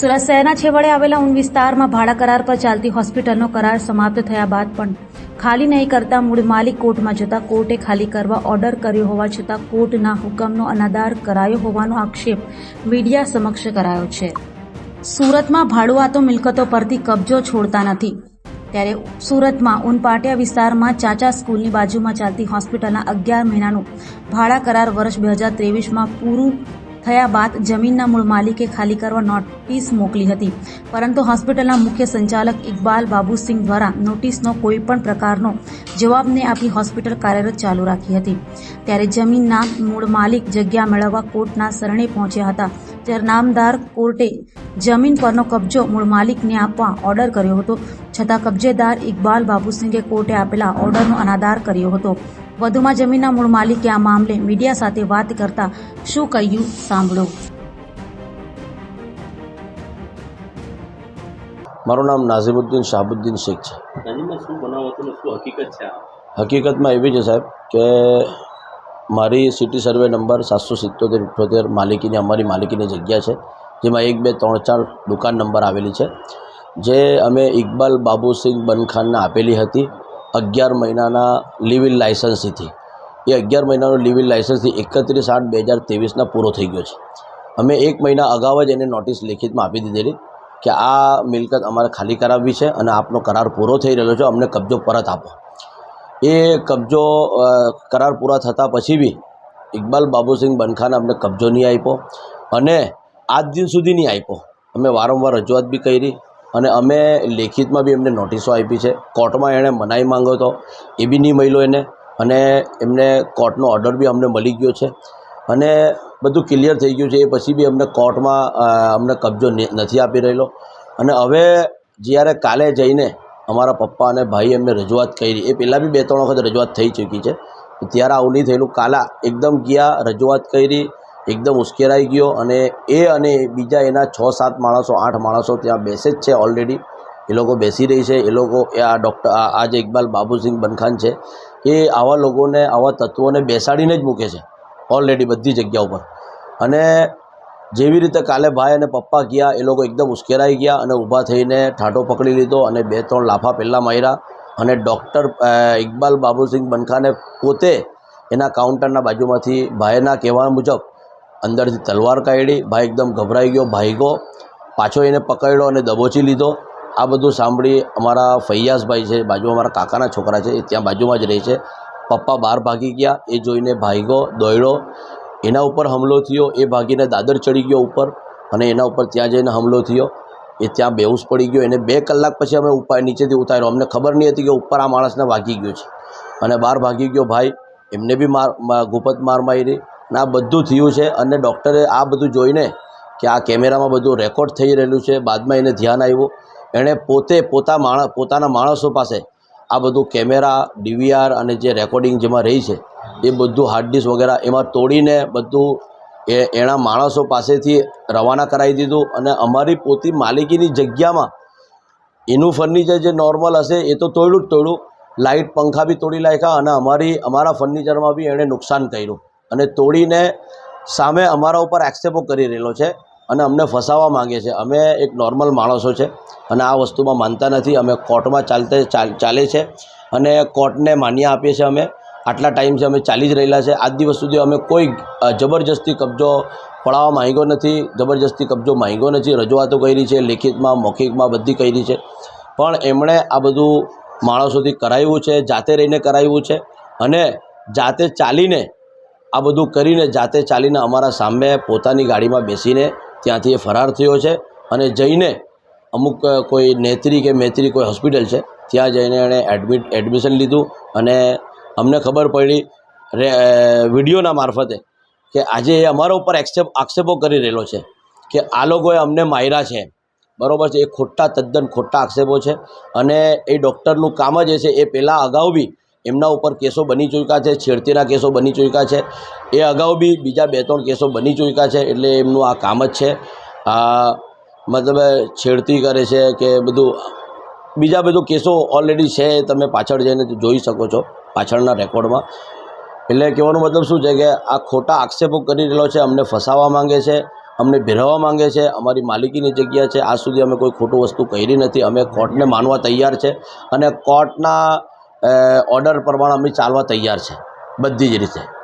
સુરત શહેરના છેવાડે આવેલા ઊન વિસ્તારમાં ભાડા કરાર પર ચાલતી હોસ્પિટલનો કરાર સમાપ્ત થયા બાદ પણ ખાલી નહીં કરતા મૂળ માલિક કોર્ટમાં જતા કોર્ટે ખાલી કરવા ઓર્ડર કર્યો હોવા છતાં કોર્ટના હુકમનો અનાદાર કરાયો હોવાનો આક્ષેપ મીડિયા સમક્ષ કરાયો છે. સુરતમાં ભાડુઆતો મિલકતો પરથી કબજો છોડતા નથી. ત્યારે સુરતમાં ઉનપાટિયા વિસ્તારમાં ચાચા સ્કૂલની બાજુમાં ચાલતી હોસ્પિટલના અગિયાર મહિનાનું ભાડા કરાર વર્ષ બે હજાર ત્રેવીસમાં પૂરું થયા બાદ જમીનના મૂળ માલિકે ખાલી કરવા નોટિસ મોકલી હતી. પરંતુ હોસ્પિટલના મુખ્ય સંચાલક ઇકબાલ બાબુસિંહ દ્વારા નોટિસનો કોઈ પણ પ્રકારનો જવાબ નહીં આપી હોસ્પિટલ કાર્યરત ચાલુ રાખી હતી. ત્યારે જમીનના મૂળ માલિક જગ્યા મેળવવા કોર્ટના શરણે પહોંચ્યા હતા. ત્યારે નામદાર કોર્ટે જમીન પરનો કબજો મૂળ માલિકને આપવા ઓર્ડર કર્યો હતો. છતાં કબજેદાર ઇકબાલ બાબુસિંહે કોર્ટે આપેલા ઓર્ડરનો અનાદાર કર્યો હતો. વધુમાં જમીનના મૂળ માલિકે આ મામલે મીડિયા સાથે વાત કરતા શું કહ્યું સાંભળો. મારું નામ નાઝીમુદ્દીન શાહબુદ્દીન શેખ છે. હકીકતમાં એવી છે સાહેબ કે મારી સિટી સર્વે નંબર સાતસો સિત્તોતેર ઇઠ્ઠોતેર માલિકીની અમારી માલિકીની જગ્યા છે જેમાં એક બે ત્રણ ચાર દુકાન નંબર આવેલી છે. જે અમે ઇકબાલ બાબુસિંહ બનખાનને આપેલી હતી અગિયાર મહિનાના લીવ ઇન લાઇસન્સથી એ અગિયાર મહિનાનો લીવ ઇન લાઇસન્સથી એકત્રીસ આઠ બે હજાર ત્રેવીસના પૂરો થઈ ગયો છે. અમે એક મહિના અગાઉ જ એને નોટિસ લેખિતમાં આપી દીધેલી કે આ મિલકત અમારે ખાલી કરાવવી છે અને આપનો કરાર પૂરો થઈ રહેલો છે, અમને કબજો પરત આપો. એ કબજો કરાર પૂરા થતાં પછી બી ઇકબાલ બાબુસિંહ બનખાને અમને કબજો નહીં આપ્યો અને આજ દિન સુધી નહીં આપ્યો. અમે વારંવાર રજૂઆત બી કરી અને અમે લેખિતમાં બી એમને નોટિસો આપી છે. કોર્ટમાં એણે મનાઈ માંગ્યો હતો એ બી નહીં મળ્યો એને. અને એમને કોર્ટનો ઓર્ડર બી અમને મળી ગયો છે. અને બધું ક્લિયર થઈ ગયું છે. એ પછી બી અમને કોર્ટમાં અમને કબજો નથી આપી રહેલો. અને હવે જ્યારે કાલે જઈને અમારા પપ્પા અને ભાઈ એમને રજૂઆત કરી, એ પહેલાં બી બે, ત્રણ વખત રજૂઆત થઈ ચૂકી છે. ત્યારે આવું નહીં થયેલું. કાલા એકદમ ગયા, રજૂઆત કરી એકદમ ઉશ્કેરાઈ ગયો અને એ અને બીજા એના છ, સાત માણસો, આઠ માણસો ત્યાં બેસે જ છે ઓલરેડી એ લોકો બેસી રહી છે. એ લોકો, એ આ ડૉક્ટર આ જે ઇકબાલ બાબુસિંહ બનખાન છે, એ આવા લોકોને, આવા તત્વોને બેસાડીને જ મૂકે છે ઓલરેડી બધી જગ્યા ઉપર. અને જેવી રીતે કાલે ભાઈ અને પપ્પા ગયા, એ લોકો એકદમ ઉશ્કેરાઈ ગયા અને ઊભા થઈને ઠાંટો પકડી લીધો અને બે, ત્રણ લાફા પહેલાં માર્યા અને ડૉક્ટર ઇકબાલ બાબુસિંહ બનખાને પોતે એના કાઉન્ટરના બાજુમાંથી ભાઈના કહેવા મુજબ અંદરથી તલવાર કાઢી, ભાઈ એકદમ ગભરાઈ ગયો, ભાઈગો. પાછો એને પકડ્યો અને દબોચી લીધો. આ બધું સાંભળી અમારા ફૈયાસભાઈ છે બાજુ અમારા કાકાના છોકરા છે, એ ત્યાં બાજુમાં જ રહે છે. પપ્પા બહાર ભાગી ગયા, એ જોઈને ભાઈગો દોડ્યો એના ઉપર હુમલો થયો, એ ભાગીને દાદર ચડી ગયો ઉપર અને એના ઉપર ત્યાં જઈને હુમલો થયો. એ ત્યાં બેહોશ પડી ગયો. એને બે કલાક પછી અમે ઉપર નીચેથી ઉતાર્યો. અમને ખબર નહીં હતી કે ઉપર આ માણસને વાગી ગયો છે. અને બહાર ભાગી ગયો ભાઈ, એમને બી માર ગુપત માર મારી. આ બધું થયું છે અને ડૉક્ટરે આ બધું જોઈને કે આ કેમેરામાં બધું રેકોર્ડ થઈ રહેલું છે. બાદમાં એને ધ્યાન આવ્યું. એણે પોતે પોતા માણસ, પોતાના માણસો પાસે આ બધું કેમેરા, ડીવીઆર અને જે રેકોર્ડિંગ જેમાં રહી છે, એ બધું હાર્ડ ડિસ્ક વગેરે એમાં તોડીને બધું એ એના માણસો પાસેથી રવાના કરાવી દીધું. અને અમારી પોતી માલિકીની જગ્યામાં એનું ફર્નિચર જે નોર્મલ હશે એ તો તોડ્યું જ તોડ્યું લાઇટ પંખા બી તોડી નાખ્યા અને અમારી, અમારા ફર્નિચરમાં બી એણે નુકસાન કર્યું. અને તોડીને સામે અમારા ઉપર એક્સેપો કરી રહેલો છે અને અમને ફસાવવા માગે છે. અમે એક નોર્મલ માણસો છે અને આ વસ્તુમાં માનતા નથી. અમે કોર્ટમાં ચાલતે ચાલ- ચાલે છે અને કોર્ટને માન્ય આપીએ છીએ અમે. આટલા ટાઈમથી અમે ચાલી જ રહેલા છે. આજ દિવસ સુધી અમે કોઈ જબરજસ્તી કબજો પડાવવા માંગ્યો નથી. જબરજસ્તી કબજો માંગ્યો નથી. રજૂઆતો કરી છે, લેખિતમાં, મૌખિકમાં બધી કરી છે. પણ એમણે આ બધું માણસોથી કરાવ્યું છે, જાતે રહીને કરાવ્યું છે અને જાતે ચાલીને આ બધું કરીને જાતે ચાલીને અમારા સામે પોતાની ગાડીમાં બેસીને ત્યાંથી એ ફરાર થયો છે અને જઈને અમુક કોઈ નેત્રી કે મેત્રી કોઈ હોસ્પિટલ છે, ત્યાં જઈને એણે એડમિટ એડમિશન લીધું અને અમને ખબર પડી રે વિડીયોના મારફતે કે આજે એ અમારા ઉપર એક્સેપ આક્ષેપો કરી રહેલો છે કે આ લોકોએ અમને માર્યા છે. બરાબર છે, એ ખોટા તદ્દન ખોટા આક્ષેપો છે અને એ ડૉક્ટરનું કામ જ એ છે, એ પહેલાં અગાઉ બી એમના ઉપર કેસો બની ચૂક્યા છે, છેડતીના કેસો બની ચૂક્યા છે. એ અગાઉ બી બીજા બે ત્રણ કેસો બની ચૂક્યા છે, એટલે એમનું આ કામ જ છે. આ મતલબ છેડતી કરે છે કે બધું, બીજા બધું કેસો ઓલરેડી છે, તમે પાછળ જઈને જોઈ શકો છો, પાછળના રેકોર્ડમાં. એટલે કહેવાનો મતલબ શું છે કે આ ખોટા આક્ષેપો કરી રહેલો છે, અમને ફસાવવા માંગે છે, અમને ભેરવવા માંગે છે, અમારી માલિકીની જગ્યા છે, આજ સુધી અમે કોઈ ખોટું વસ્તુ કરી નથી, અમે કોર્ટને માનવા તૈયાર છે. અને કોર્ટના ઓર્ડર પ્રમાણે અમે ચાલવા તૈયાર છે. બધી જ રીતે.